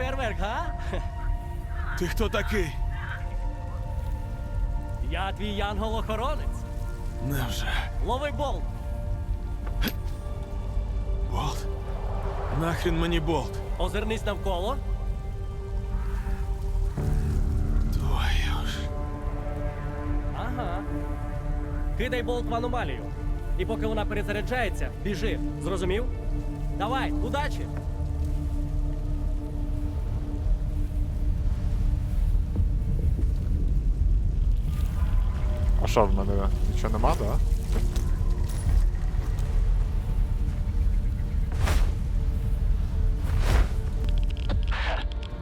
фейерверк, га? Ти хто такий? Я твій янгол-охоронець. Невже? Лови болт. Болт? Нахрін мені болт? Озирнись навколо. Твою ж. Ага. Кидай болт в аномалію. І поки вона перезаряджається, біжи. Зрозумів? Давай, удачі! Що в мене? Нічого нема, да?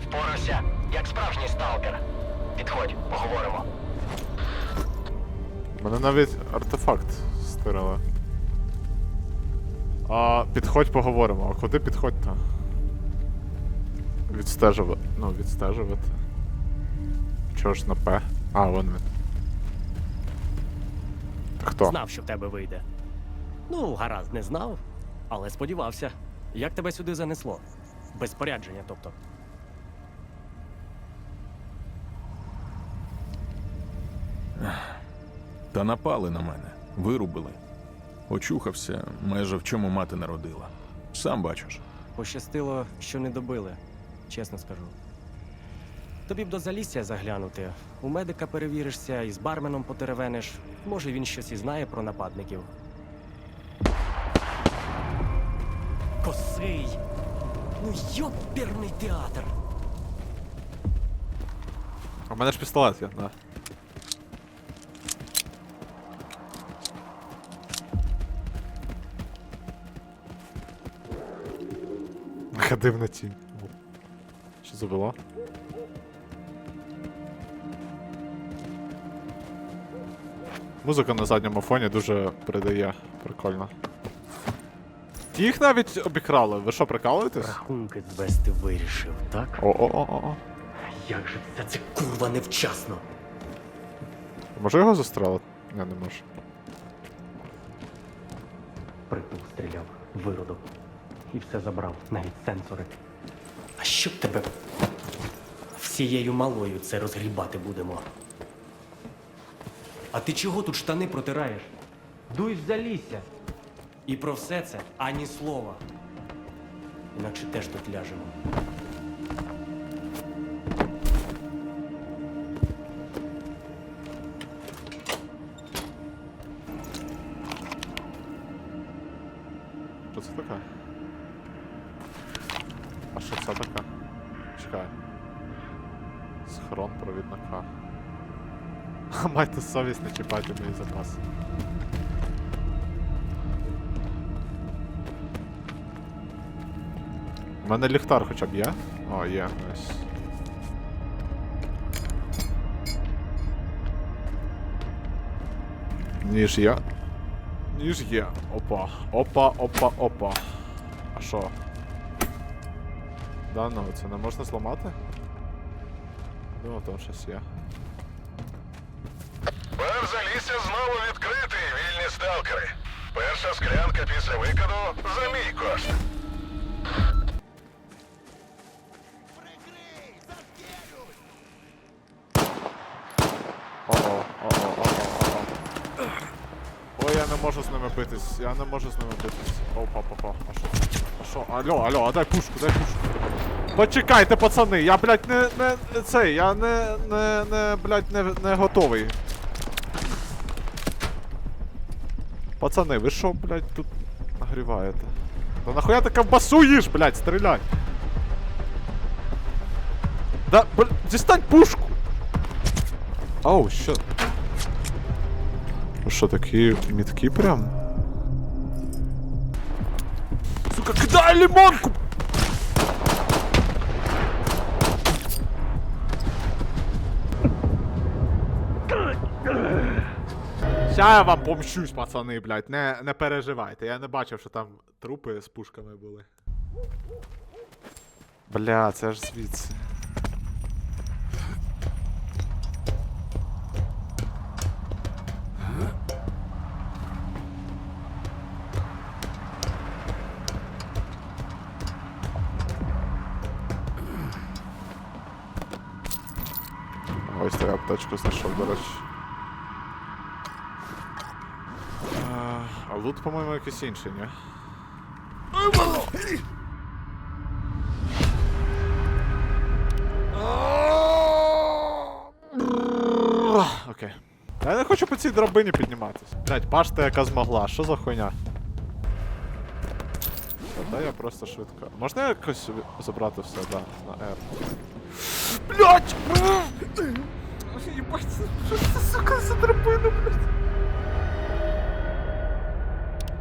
Впорався, як справжній сталкер. Підходь, поговоримо. Мене навіть артефакт стирили. А підходь поговоримо. А куди підходь-то? Відстежувати. Ну, відстежувати. Чого ж на П? А, вон він. Хто? Знав, що в тебе вийде. Ну, гаразд, не знав, але сподівався. Як тебе сюди занесло? Без спорядження, тобто. Та напали на мене, вирубили. Очухався, майже в чому мати народила. Сам бачиш. Пощастило, що не добили, чесно скажу. Тобі б до залісся заглянути. У медика перевіришся і з барменом потеревениш. Може, він щось і знає про нападників. Косий! Ну йоперний театр! У мене ж пістолет є, да. Ходив на тінь. Що це Музика на задньому фоні дуже передає. Прикольно. Їх навіть обікрали. Ви що, прикалуєтесь? Рахунки звести вирішив, так? О-о-о-о. Як же все це курва невчасно! Можу його застрелити? Я не можу. Притул стріляв, виродок. І все забрав, навіть сенсори. А що б тебе всією малою це розгрібати будемо? А ти чого тут штани протираєш? Дуй в залісся. І про все це ані слова. Інакше теж тут ляжемо. Не чіпайте мої запаси. У мене ліхтар хоча б є? О, є, ось. Ніж є. Ніж є. Опа. Опа, опа, опа. А що? Да, ну це не можна зламати? Ну, там щось є. Бар залісся знову відкритий, вільні сталкери. Перша склянка після викиду за мій кошт. О-о. Ой, я не можу з ними битись, я не можу з ними битись. Опа, папа, а що? А що? Алло, алло, а дай пушку, дай пушку. Почекайте, пацани, я, блядь, не, не, цей, я не, не, не, блядь, не, не готовий. Пацани, ви що, блядь, тут нагріваєте? Та нахуя ти ковбасу їш, блядь, стріляй? Да, блядь, дістань пушку! Оу, що? Ви що, такі міткі прям? Сука, кидай лимонку! Ща я вам помщусь, пацани, блядь, не, не переживайте. Я не бачив, що там трупи з пушками були. Бля, це ж звідси. Ось я аптечку знайшов, до речі. Лут, по-моєму, якийсь інший, ні? Окей. Я не хочу по цій драбині підніматися. Блять, бачите, яка змогла. Що за хуйня? Та я просто швидко. Можна якось забрати все, да, на R. Блять! Єбать, що це, сука, за драбина, блять?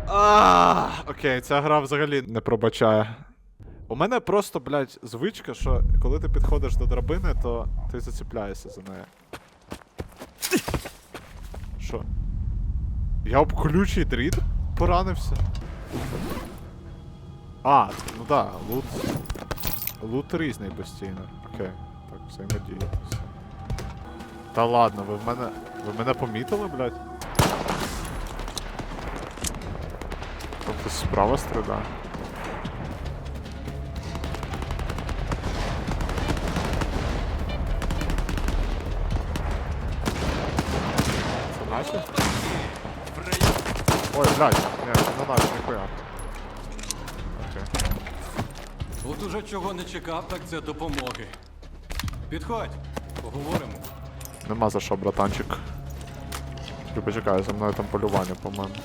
А, Окей, ця гра взагалі не пробачає. У мене просто, блядь, звичка, що коли ти підходиш до драбини, то ти заціпляєшся за неї. Що? Я об колючий дріт поранився. А, ну да, лут. Лут різний постійно. Окей, так, взаємодіятися. Та ладно, ви в мене. Ви мене помітили, блядь? Тобто справа стріляє. Це наші? Ой, блядь, ні, це не наші, ніхуя. Окей. От уже чого не чекав, так це допомоги. Підходь, поговоримо. Нема за що, братанчик. Тільки почекай, за мною там полювання, по-моєму.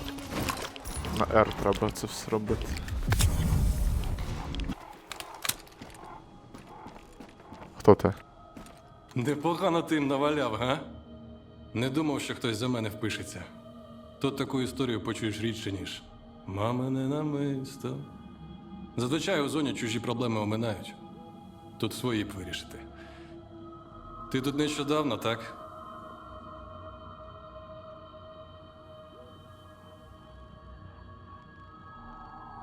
На R треба це все робити. Хто ти? Непогано ти їм наваляв, га? Не думав, що хтось за мене впишеться. Тут таку історію почуєш рідше, ніж мамине намисто. Зазвичай у зоні чужі проблеми оминають. Тут свої б вирішити. Ти тут нещодавно, так?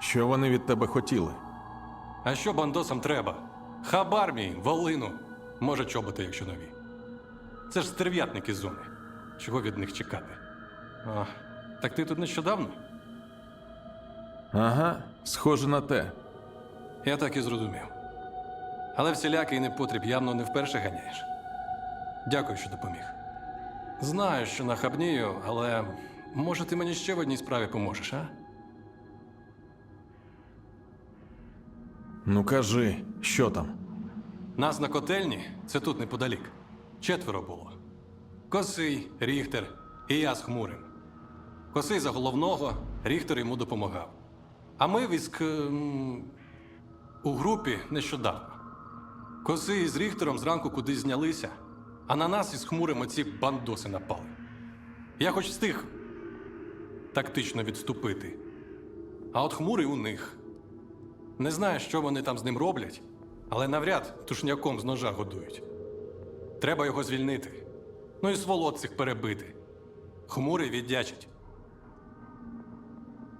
Що вони від тебе хотіли? А що бандосам треба? Хабар мій, волину. Може, чоботи, якщо нові. Це ж стерв'ятники зони. Чого від них чекати? А, так ти тут нещодавно? Ага, схоже на те. Я так і зрозумів. Але всілякий непотріб явно не вперше ганяєш. Дякую, що допоміг. Знаю, що нахабнію, але може ти мені ще в одній справі поможеш, а? Ну кажи, що там? Нас на котельні це тут неподалік. Четверо було. Косий, Ріхтер і я з хмурим. Косий за головного, Ріхтер йому допомагав. А ми військ ем, у групі нещодавно. Косий з Ріхтером зранку кудись знялися, а на нас із хмурим оці бандоси напали. Я хоч встиг тактично відступити. А от хмурий у них. Не знаю, що вони там з ним роблять, але навряд тушняком з ножа годують. Треба його звільнити. Ну і сволот цих перебити. Хмурий віддячить.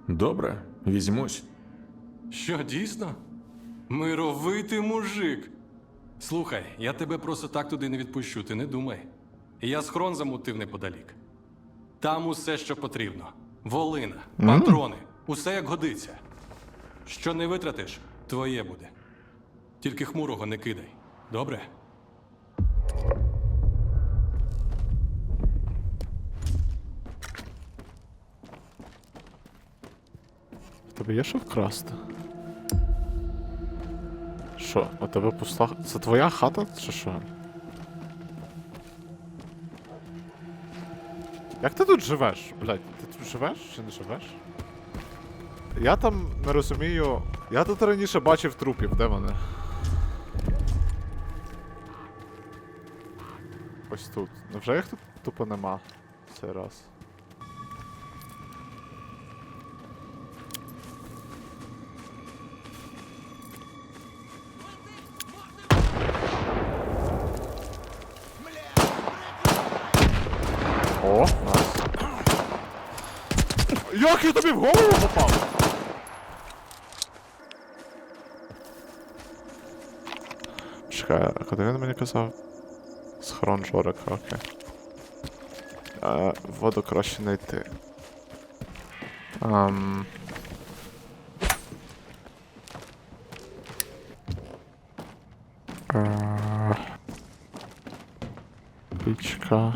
Добре, візьмусь. Що, дійсно? Мировитий мужик. Слухай, я тебе просто так туди не відпущу, ти не думай. Я схрон замутив неподалік. Там усе, що потрібно: волина, патрони, усе як годиться. Що не витратиш, твоє буде. Тільки хмурого не кидай. Добре? В тебе є що вкрасти? Що, у тебе пуста. Це твоя хата чи що? Як ти тут живеш? Блять, ти тут живеш чи не живеш? Я там не розумію. Я тут раніше бачив трупів, де вони? Ось тут. Невже їх тут тупо нема цей раз? О, найс. Як я тобі в голову попав? Чекай, а куди він мені казав? Схорон Жорика, окей. А, воду краще не йти. Ам... А, Пічка.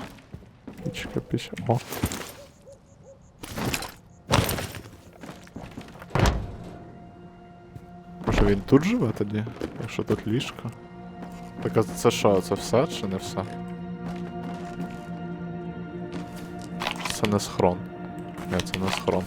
Пічка, пічка. О. Може він тут живе тоді? Якщо тут ліжко? Так а це що, це все чи не все? Це не схрон. Ні, це не схрон.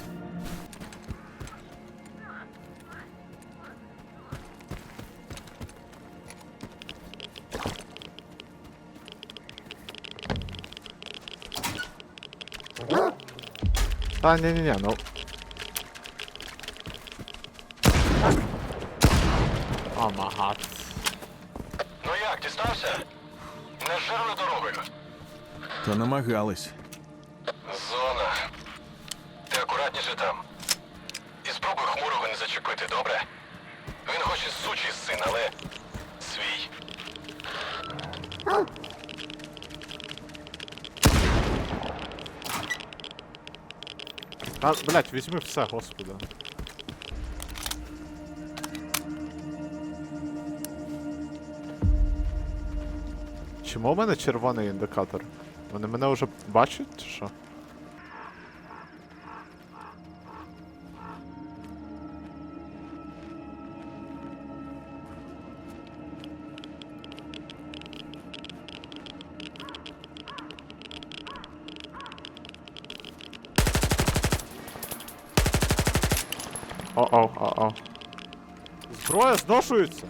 А, ні-ні-ні, ну. Амагат. Ну як, дістався? Не жирною дорогою. Та намагались. Зона. Ти акуратніше там. І спробуй хмурого не зачепити, добре? Він хоч і сучий син, але свій. А, блять, візьми все, господи. Чому в мене червоний індикатор? Вони мене вже бачать чи що? О-оу, о-оу. Зброя зношується.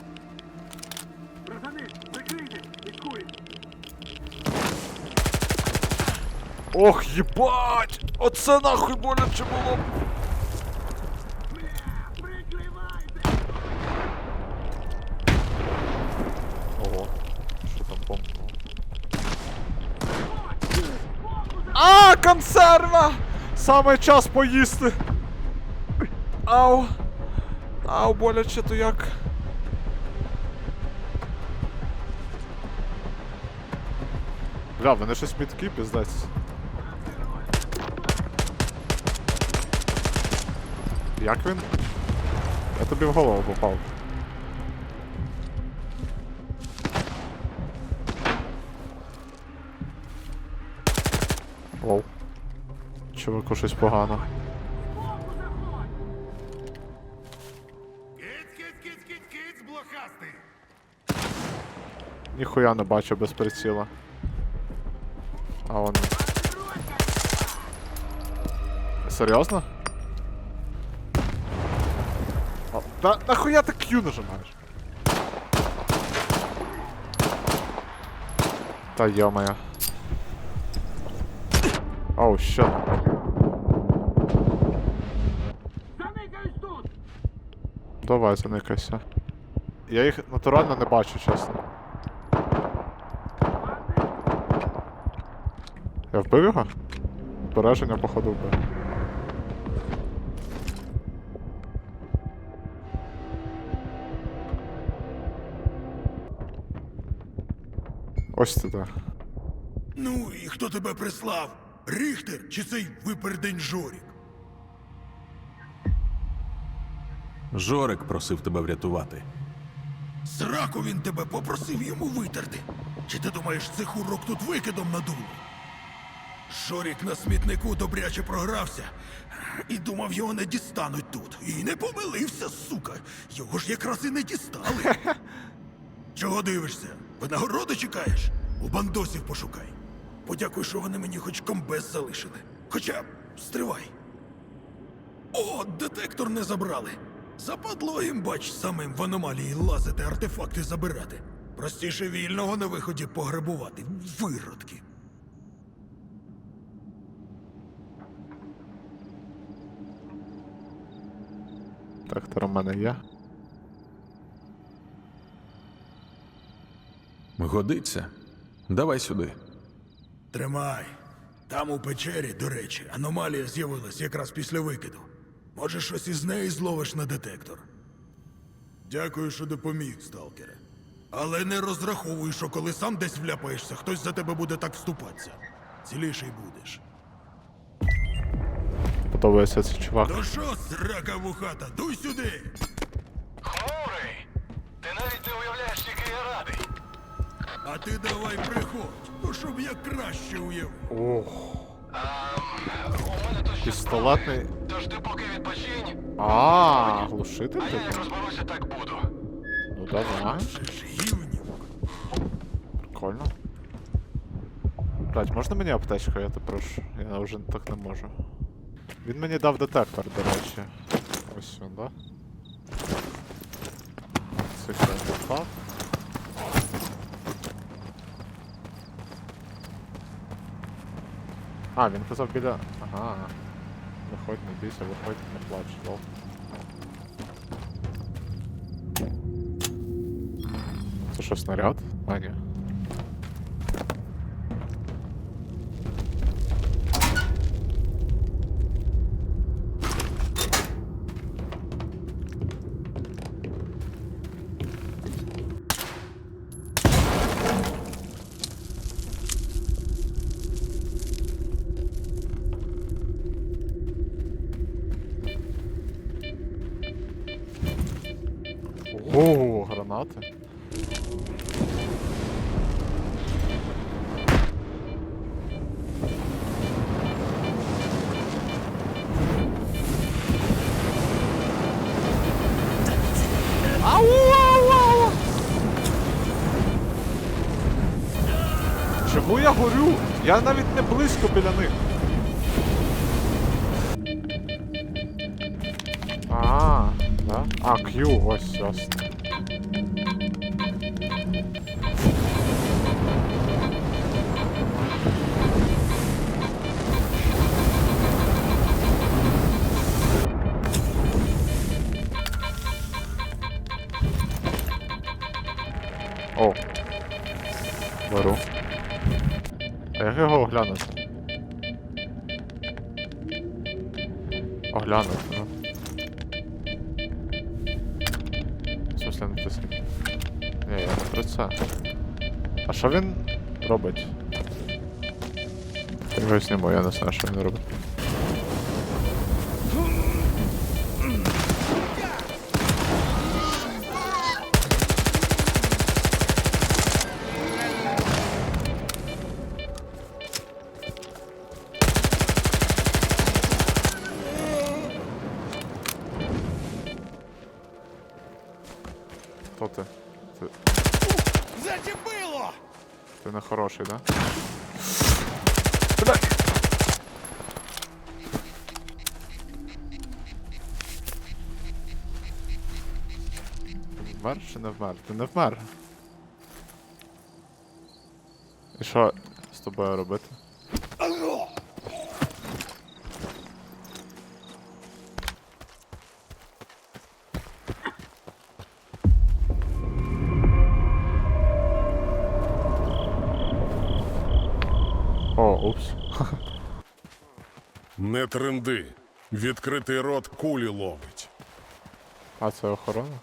Ох, єбать! Оце нахуй боляче було. Ого, що там бомбнуло? А, консерва! Саме час поїсти. Ау. Ау, боляче то як. Бля, вони щось мітки, піздець. Як він? Я тобі в голову попав. Оу. Чуваку щось погано. Ніхуя не бачу без приціла. А он. Серйозно? Та нахуя ти Q нажимаєш? Та йо-моє. Оу, що? Давай, заникайся. Я їх натурально не бачу, чесно. Я вбив його? Збереження, походу, вбив. Ось це так. Ну і хто тебе прислав? Ріхтер чи цей випердень Жорік? Жорик просив тебе врятувати. Сраку він тебе попросив йому витерти. Чи ти думаєш, цих урок тут викидом надуло? Жорік на смітнику добряче програвся і думав, його не дістануть тут. І не помилився, сука. Його ж якраз і не дістали. Чого дивишся? Винагороди чекаєш? У бандосів пошукай. Подякуй, що вони мені хоч комбез залишили. Хоча стривай. О, детектор не забрали. Западло їм, бач, самим в аномалії лазити, артефакти забирати. Простіше вільного на виході пограбувати. Виродки. Так, тепер у мене Годиться. Давай сюди. Тримай. Там у печері, до речі, аномалія з'явилась якраз після викиду. Може, щось із неї зловиш на детектор. Дякую, що допоміг, сталкере. Але не розраховуй, що коли сам десь вляпаєшся, хтось за тебе буде так вступатися. Ціліший будеш. Подобається цей чувак. Ну що, срака вухата, дуй сюди! Хмурий! Ти навіть не уявляєш, який я радий. А ти давай приходь, ну щоб я краще уявив. Ох, А, у мене тут пістолетний. Тож ти поки відпочинь, А, глушитель а я як розберуся, так буду. Ну давай. Це ж гівнюк. Прикольно. Блять, можна мені аптечку, я те прошу. Я вже так не можу. Він мені дав детектор, до речі. Ось він, да? Це факт. А, він казав біля. Ага. Виходь, не бійся, виходь, не плач, лол. Це що, снаряд? А, ні. Гранати. Ау, ау, ау! Чому я горю? Я навіть не близько біля них. А, да? А, Q, ось ясно. А що він робить? Я вже зніму, я не знаю, що він робить. Чи не вмер? Ти не вмер. І що з тобою робити? О, упс. Не тренди. Відкритий рот кулі ловить. А це охорона?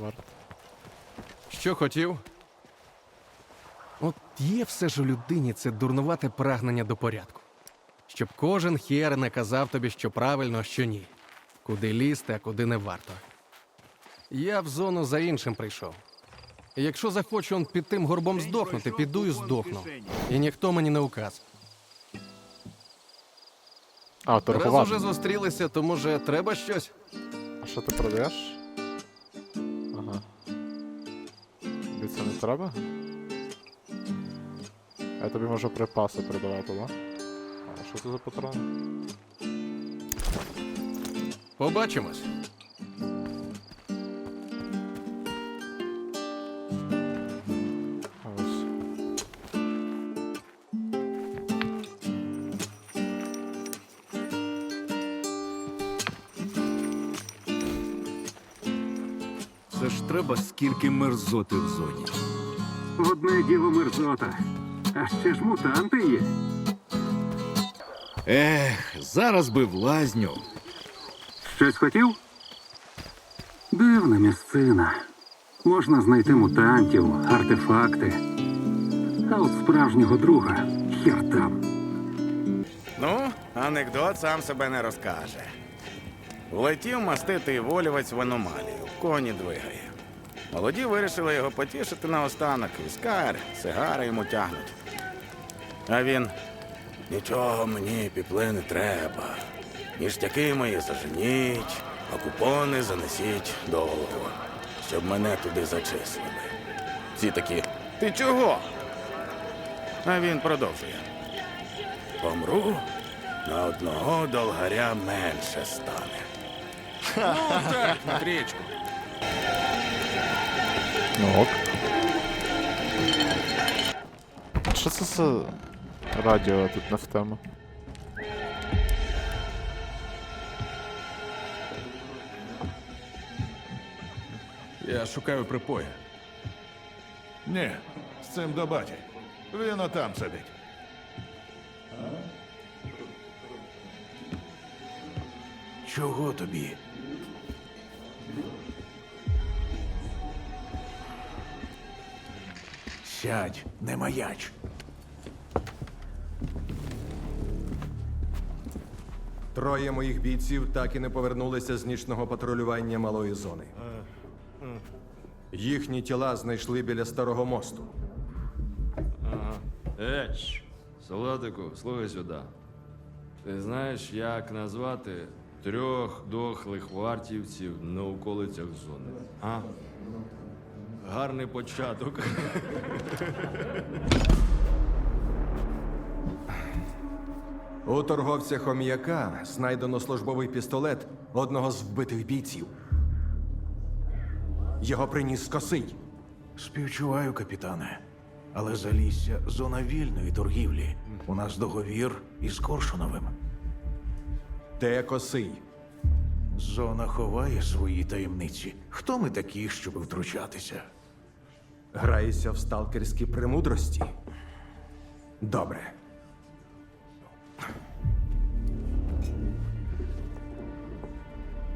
Варто. Що хотів? От є все ж у людині це дурнувате прагнення до порядку. Щоб кожен хер не казав тобі, що правильно, а що ні. Куди лізти, а куди не варто. Я в зону за іншим прийшов. І якщо захочу он під тим горбом здохнути, піду і здохну. І ніхто мені не указ. А, Раз торгувати. уже зустрілися, то може треба щось? А що ти продаєш? Треба? Я тобі можу припаси продавати, да? А що це за патрони? Побачимось. А ось. Це ж треба скільки мерзоти в зоні. Одне діло мерзота, а ще ж мутанти є. Ех, зараз би в лазню. Щось хотів? Дивна місцина. Можна знайти мутантів, артефакти. А от справжнього друга хер там. Ну, анекдот сам себе не розкаже. Влетів маститий волівець в аномалію, коні двигає. Молоді вирішили його потішити наостанок. Віскар, сигари йому тягнуть. А він. Нічого мені піпли не треба. Ніштяки мої заженіть, а купони занесіть до голову, щоб мене туди зачислили. Всі такі. Ти чого? А він продовжує. Помру, на одного долгаря менше стане. Ну ок. Що це за радіо тут на в тему? Я шукаю припоя. Ні, з цим до баті. Він отам сидить. Чого тобі? Сядь, не маяч. Троє моїх бійців так і не повернулися з нічного патрулювання малої зони. Їхні тіла знайшли біля старого мосту. Еч, солдатику, слухай сюди. Ти знаєш, як назвати трьох дохлих вартівців на околицях зони? А? Гарний початок. У торговця хом'яка знайдено службовий пістолет одного з вбитих бійців. Його приніс косий. Співчуваю, капітане. Але залісся зона вільної торгівлі. У нас договір із Коршуновим. Де косий? Зона ховає свої таємниці. Хто ми такі, щоб втручатися? Граєшся в сталкерські премудрості. Добре.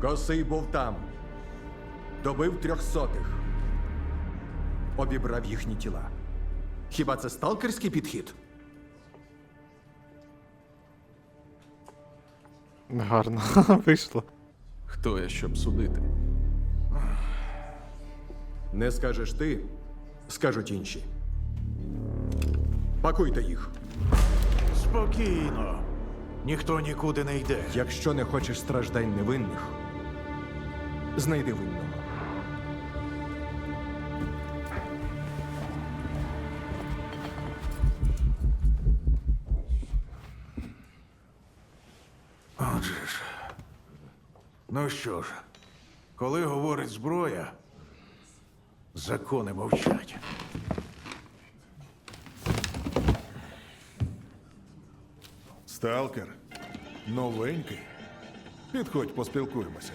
Косий був там. Добив трьохсотих. Обібрав їхні тіла. Хіба це сталкерський підхід? Гарно вийшло. Хто я, щоб судити? Не скажеш ти, скажуть інші. Пакуйте їх. Спокійно. Ніхто нікуди не йде. Якщо не хочеш страждань невинних, знайди винного. Ну що ж, коли говорить зброя, закони мовчать. Сталкер. Новенький. Підходь, поспілкуємося.